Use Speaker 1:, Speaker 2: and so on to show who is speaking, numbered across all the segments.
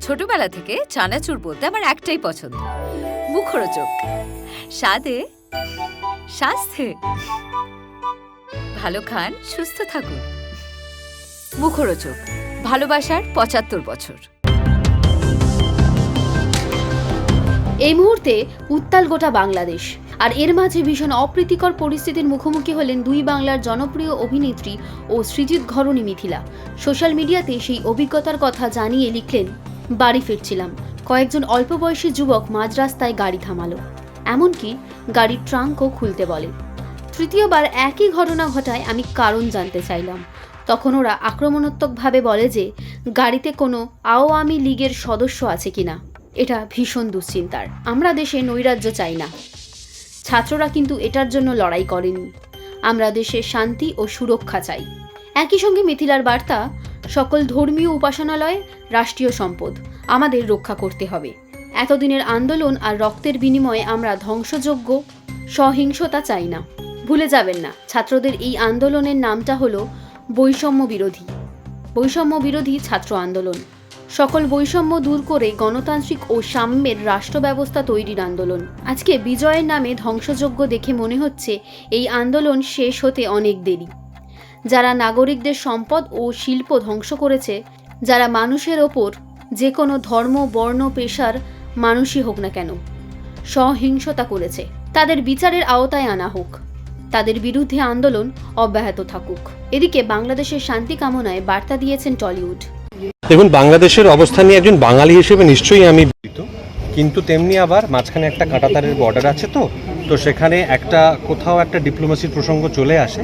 Speaker 1: ছোটবেলা থেকে চানাচুর বলতে আমার একটাই পছন্দ। মুখরোচক। স্বাদে, স্বাস্থ্যে। ভালো খান, সুস্থ থাকুন। মুখরোচক। ভালোবাসার পঁচাত্তর বছর।
Speaker 2: এই মুহূর্তে উত্তাল গোটা বাংলাদেশ আর এর মাঝে ভীষণ অপ্রীতিকর পরিস্থিতির মুখোমুখি হলেন দুই বাংলার জনপ্রিয় অভিনেত্রী ও সৃজিত ঘরণী মিথিলা। সোশ্যাল মিডিয়াতে সেই অভিজ্ঞতার কথা জানিয়ে লিখলেন বাড়ি ফিরছিলাম। কয়েকজন অল্প বয়সী যুবক মাঝ রাস্তায় গাড়ি থামালো। এমনকি গাড়ির ট্রাঙ্কও খুলতে বলে। তৃতীয়বার একই ঘটনা ঘটায় আমি কারণ জানতে চাইলাম। তখন ওরা আক্রমণাত্মকভাবে বলে যে, গাড়িতে কোনো আওয়ামী লীগের সদস্য আছে কিনা? এটা ভীষণ দুশ্চিন্তার। আমরা দেশে নৈরাজ্য চাই না। ছাত্ররা কিন্তু এটার জন্য লড়াই করেনি। আমরা দেশে শান্তি ও সুরক্ষা চাই। একই সঙ্গে মিথিলার বার্তা সকল ধর্মীয় উপাসনালয়, রাষ্ট্রীয় সম্পদ। আমাদের রক্ষা করতে হবে। এতদিনের আন্দোলন আর রক্তের বিনিময়ে আমরা ধ্বংসযোগ্য, সহিংসতা চাই না। ভুলে যাবেন না, ছাত্রদের এই আন্দোলনের নামটা হলো বৈষম্য বিরোধী। বৈষম্য বিরোধী ছাত্র আন্দোলন। সকল বৈষম্য দূর করে গণতান্ত্রিক ও সাম্যের রাষ্ট্র ব্যবস্থা তৈরির আন্দোলন। আজকে বিজয়ের নামে ধ্বংসযোগ্য দেখে মনে হচ্ছে এই আন্দোলন শেষ হতে অনেক দেরি। যারা নাগরিকদের সম্পদ ও শিল্প ধ্বংস করেছে, যারা মানুষের ওপর যে কোনো ধর্ম, বর্ণ, পেশার মানুষই হোক না কেন, সহিংসতা করেছে। তাদের বিচারের আওতায় আনা হোক, তাদের বিরুদ্ধে আন্দোলন অব্যাহত থাকুক। এদিকে বাংলাদেশের শান্তি কামনায় বার্তা দিয়েছেন টলিউড।
Speaker 3: দেখুন, বাংলাদেশের অবস্থান নিয়ে একজন বাঙালি হিসেবে নিশ্চয়ই আমি কিন্তু তেমনি আবার মাঝখানে একটা কাঁটাতারের বর্ডার আছে তো তো সেখানে একটা কোথাও একটা ডিপ্লোমেসির প্রসঙ্গ চলে আসে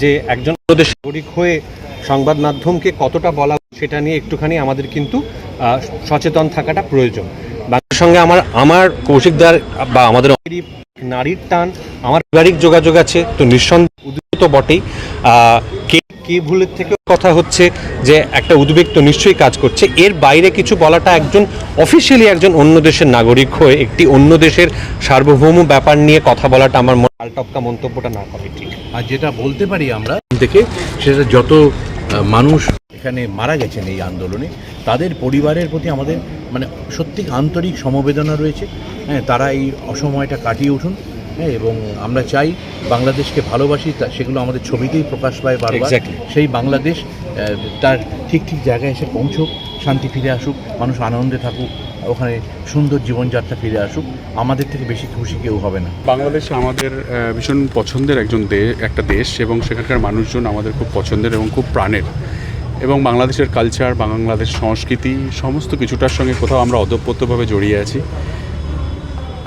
Speaker 3: যে একজন নাগরিক হয়ে সংবাদ মাধ্যমকে কতটা বলা সেটা নিয়ে একটুখানি আমাদের কিন্তু সচেতন থাকাটা প্রয়োজন। বাংলার সঙ্গে আমার আমার কৌশিকদার বা আমাদের নারীর টান, আমার পারিবারিক যোগাযোগ আছে, তো নিঃসন্দেহ উদ্ভূত বটেই। কে ভুলের থেকে কথা হচ্ছে যে একটা উদ্বেগ তো নিশ্চয়ই কাজ করছে। এর বাইরে কিছু বলাটা একজন অফিসিয়ালি একজন অন্য দেশের নাগরিক হয়ে একটি অন্য দেশের সার্বভৌম ব্যাপার নিয়ে কথা বলাটা আমার মনে আলটপকা মন্তব্যটা না করে ঠিক।
Speaker 4: আর যেটা বলতে পারি আমরা, থেকে সেটা যত মানুষ এখানে মারা গেছেন এই আন্দোলনে, তাদের পরিবারের প্রতি আমাদের মানে সত্যি আন্তরিক সমবেদনা রয়েছে। হ্যাঁ তারা এই অসময়টা কাটিয়ে উঠুন। হ্যাঁ এবং আমরা চাই বাংলাদেশকে ভালোবাসি তা সেগুলো আমাদের ছবিতেই প্রকাশ পায় বারবার। সেই বাংলাদেশ তার ঠিক ঠিক জায়গায় এসে পৌঁছুক শান্তি ফিরে আসুক মানুষ আনন্দে থাকুক ওখানে সুন্দর জীবনযাত্রা ফিরে আসুক আমাদের থেকে বেশি খুশি কেউ হবে না।
Speaker 5: বাংলাদেশ আমাদের ভীষণ পছন্দের একজন দে- একটা দেশ এবং সেখানকার মানুষজন আমাদের খুব পছন্দের এবং খুব প্রাণের। এবং বাংলাদেশের কালচার বাংলাদেশ সংস্কৃতি সমস্ত কিছুটার সঙ্গে কোথাও আমরা অদপ্রত্যভাবে জড়িয়ে আছি।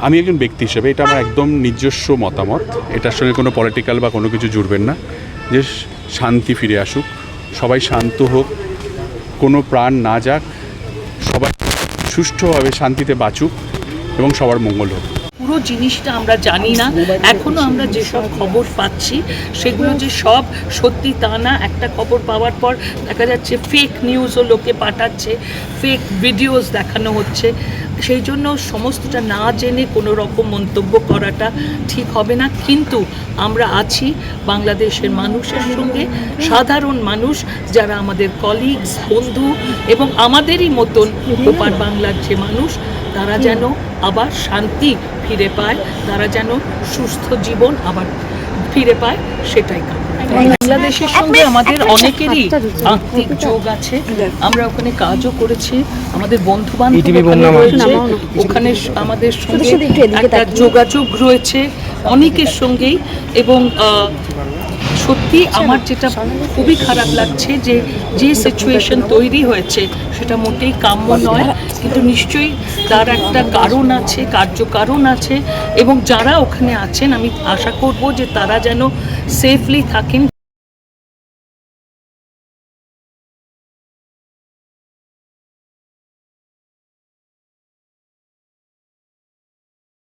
Speaker 5: আমি একজন ব্যক্তি হিসেবে, এটা আমার একদম নিজস্ব মতামত। এটার সঙ্গে কোনো পলিটিক্যাল বা কোনো কিছু জুড়বেন না। যে শান্তি ফিরে আসুক। সবাই শান্ত হোক। কোনো প্রাণ না যাক। সবাই সুষ্ঠুভাবে শান্তিতে বাঁচুক এবং সবার মঙ্গল হোক।
Speaker 6: পুরো জিনিসটা আমরা জানি না। এখনও আমরা যেসব খবর পাচ্ছি, সেগুলো যে সব সত্যি তা না। একটা খবর পাওয়ার পর দেখা যাচ্ছে ফেক নিউজও লোকে পাঠাচ্ছে। ফেক ভিডিওস দেখানো হচ্ছে। সেই জন্য সমস্তটা না জেনে কোনো রকম মন্তব্য করাটা ঠিক হবে না কিন্তু আমরা আছি বাংলাদেশের মানুষের সঙ্গে, সাধারণ মানুষ যারা আমাদের কলিগস বন্ধু এবং আমাদেরই মতন ওপার বাংলার যে মানুষ, তারা যেন আবার শান্তি ফিরে পায়, তারা যেন সুস্থ জীবন আবার ফিরে পায়, সেটাই কামনা। বাংলাদেশের সঙ্গে আমাদের অনেকেরই আত্মিক যোগ আছে। আমরা ওখানে কাজও করেছি। আমাদের বন্ধু বান্ধব ওখানে আমাদের সঙ্গে একটা যোগাযোগ রয়েছে অনেকের সঙ্গেই। এবং আহ, সত্যি আমার যেটা খুবই খারাপ লাগছে যে যে সিচুয়েশন তৈরি হয়েছে সেটা মোটেই কাম্য নয় কিন্তু নিশ্চয়ই তার একটা কারণ আছে কার্যকারণ আছে এবং যারা ওখানে আছেন আমি আশা করব যে তারা যেন সেফলি থাকেন